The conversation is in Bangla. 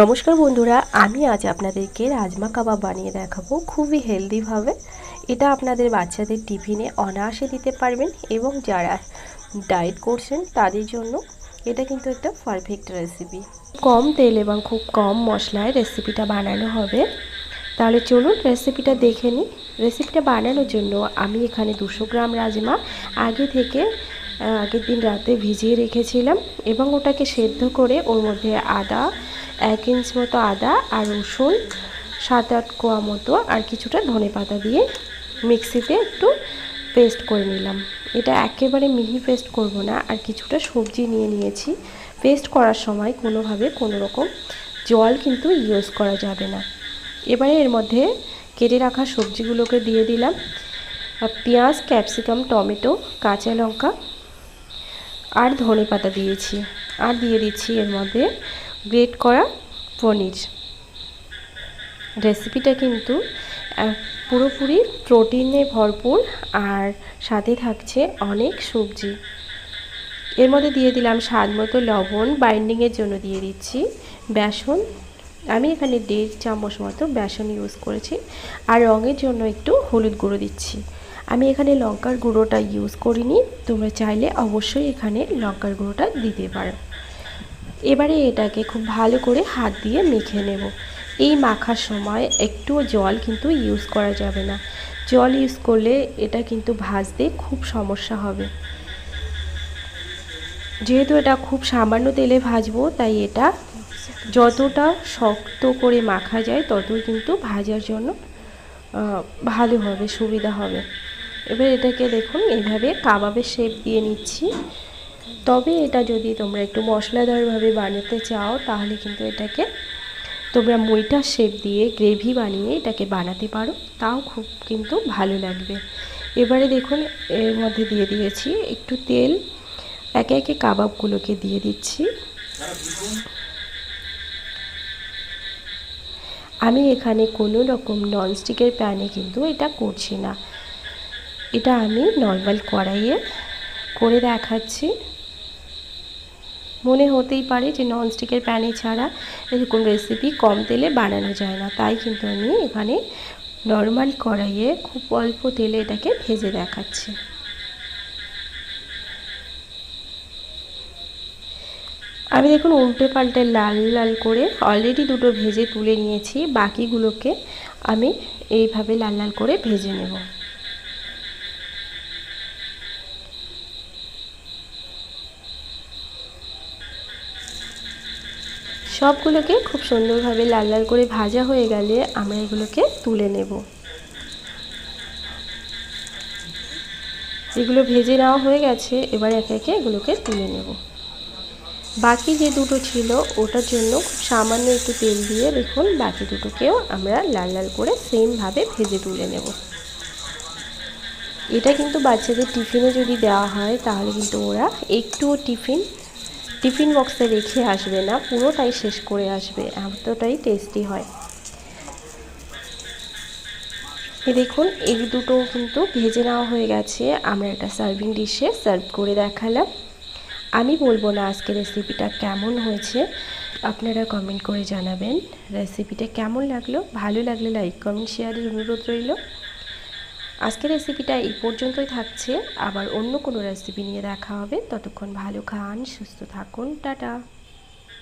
নমস্কার বন্ধুরা, আমি আজ আপনাদেরকে রাজমা কাবাব বানিয়ে দেখাবো খুবই হেলদিভাবে এটা আপনাদের বাচ্চাদের টিফিনে অনায়াসে দিতে পারবেন এবং যারা ডায়েট করছেন তাদের জন্য এটা কিন্তু একটা পারফেক্ট রেসিপি কম তেল এবং খুব কম মশলায় রেসিপিটা বানানো হবে। তাহলে চলুন রেসিপিটা দেখে নিই। রেসিপিটা বানানোর জন্য আমি এখানে দুশো গ্রাম রাজমা আগে থেকে আগের দিন রাতে ভিজিয়ে রেখেছিলাম এবং ওটাকে সেদ্ধ করে ওর মধ্যে আদা এক ইঞ্চ মতো আদা আর রসুন, সাত আট কোয়া মতো আর কিছুটা ধনে পাতা দিয়ে মিক্সিতে একটু পেস্ট করে নিলাম। এটা একেবারে মিহি পেস্ট করব না, আর কিছুটা সবজি নিয়ে নিয়েছি। পেস্ট করার সময় কোনোভাবে কোনো রকম জল কিন্তু ইউজ করা যাবে না। এবারে এর মধ্যে কেটে রাখা সবজিগুলোকে দিয়ে দিলাম। পেঁয়াজ, ক্যাপসিকাম, টমেটো, কাঁচা লঙ্কা আর ধনে পাতা দিয়েছি। আর দিয়ে দিচ্ছি এর মধ্যে গ্রেট করা পনির। রেসিপিটা কিন্তু পুরোপুরি প্রোটিনে ভরপুর আর সাথে থাকছে অনেক সবজি। এর মধ্যে দিয়ে দিলাম স্বাদ মতো লবণ বাইন্ডিংয়ের জন্য দিয়ে দিচ্ছি বেসন। আমি এখানে দেড় চামচ মতো বেসন ইউজ করেছি আর রঙের জন্য একটু হলুদ গুঁড়ো দিচ্ছি। আমি এখানে লঙ্কার গুঁড়োটা ইউজ করিনি, তোমরা চাইলে অবশ্যই এখানে লঙ্কার গুঁড়োটা দিতে পারো। এবারে এটাকে খুব ভালো করে হাত দিয়ে মেখে নেব। এই মাখার সময় একটুও জল কিন্তু ইউজ করা যাবে না। জল ইউজ করলে এটা কিন্তু ভাজতে খুব সমস্যা হবে। যেহেতু এটা খুব সামান্য তেলে ভাজবো, তাই এটা যতটা শক্ত করে মাখা যায় ততই কিন্তু ভাজার জন্য ভালো হবে, সুবিধা হবে। এবার এটাকে দেখুন, এইভাবে কাবাবের শেপ দিয়ে নিচ্ছি। তবে এটা যদি তোমরা একটু মশলাদারভাবে বানাতে চাও, তাহলে কিন্তু এটাকে তোমরা মইটার শেপ দিয়ে গ্রেভি বানিয়ে এটাকে বানাতে পারো। তাও খুব কিন্তু ভালো লাগবে। এবারে দেখুন, এর মধ্যে দিয়ে দিয়েছি একটু তেল। একে একে কাবাবগুলোকে দিয়ে দিচ্ছি। আমি এখানে কোনো রকম ননস্টিকের প্যানে কিন্তু এটা করছি না। এটা আমি নর্মাল কড়াইয়ে করে দেখাচ্ছি। মনে হতেই পারে যে ননস্টিকের প্যানে ছাড়া এরকম রেসিপি কম তেলে বানানো যায় না। তাই কিন্তু আমি এখানে নর্মাল কড়াইয়ে খুব অল্প তেলে এটাকে ভেজে দেখাচ্ছি। আমি দেখুন উল্টে পাল্টে লাল লাল করে অলরেডি দুটো ভেজে তুলে নিয়েছি। বাকিগুলোকে আমি এইভাবে লাল লাল করে ভেজে নেব। সবগুলোকে খুব সুন্দরভাবে লাল লাল করে ভাজা হয়ে গেলে আমরা এগুলোকে তুলে নেব। এগুলো ভেজে নেওয়া হয়ে গেছে, এবার একে একে এগুলোকে তুলে নেব। বাকি যে দুটো ছিল, ওটার জন্য খুব সামান্য একটু তেল দিয়ে দেখুন, বাকি দুটোকেও আমরা লাল লাল করে সেমভাবে ভেজে তুলে নেব। এটা কিন্তু বাচ্চাদের টিফিনে যদি দেওয়া হয়, তাহলে কিন্তু ওরা একটুও টিফিন টিফিন বক্সে রেখে আসবে না, পুরোটাই শেষ করে আসবে, এতটাই টেস্টি হয়। দেখুন, এই দুটো কিন্তু ভেজে নেওয়া হয়ে গেছে, আমরা একটা সার্ভিং ডিশে সার্ভ করে দেখালাম। আমি বলব না আজকে রেসিপিটা কেমন হয়েছে, আপনারা কমেন্ট করে জানাবেন। রেসিপিটা কেমন লাগল? ভালো লাগলে লাইক কমেন্ট শেয়ারের অনুরোধ রইল। আজকের রেসিপিটা এই পর্যন্তই থাকছে। আবার অন্য কোনো রেসিপি নিয়ে দেখা হবে। ততক্ষণ ভালো খান, সুস্থ থাকুন। টাটা!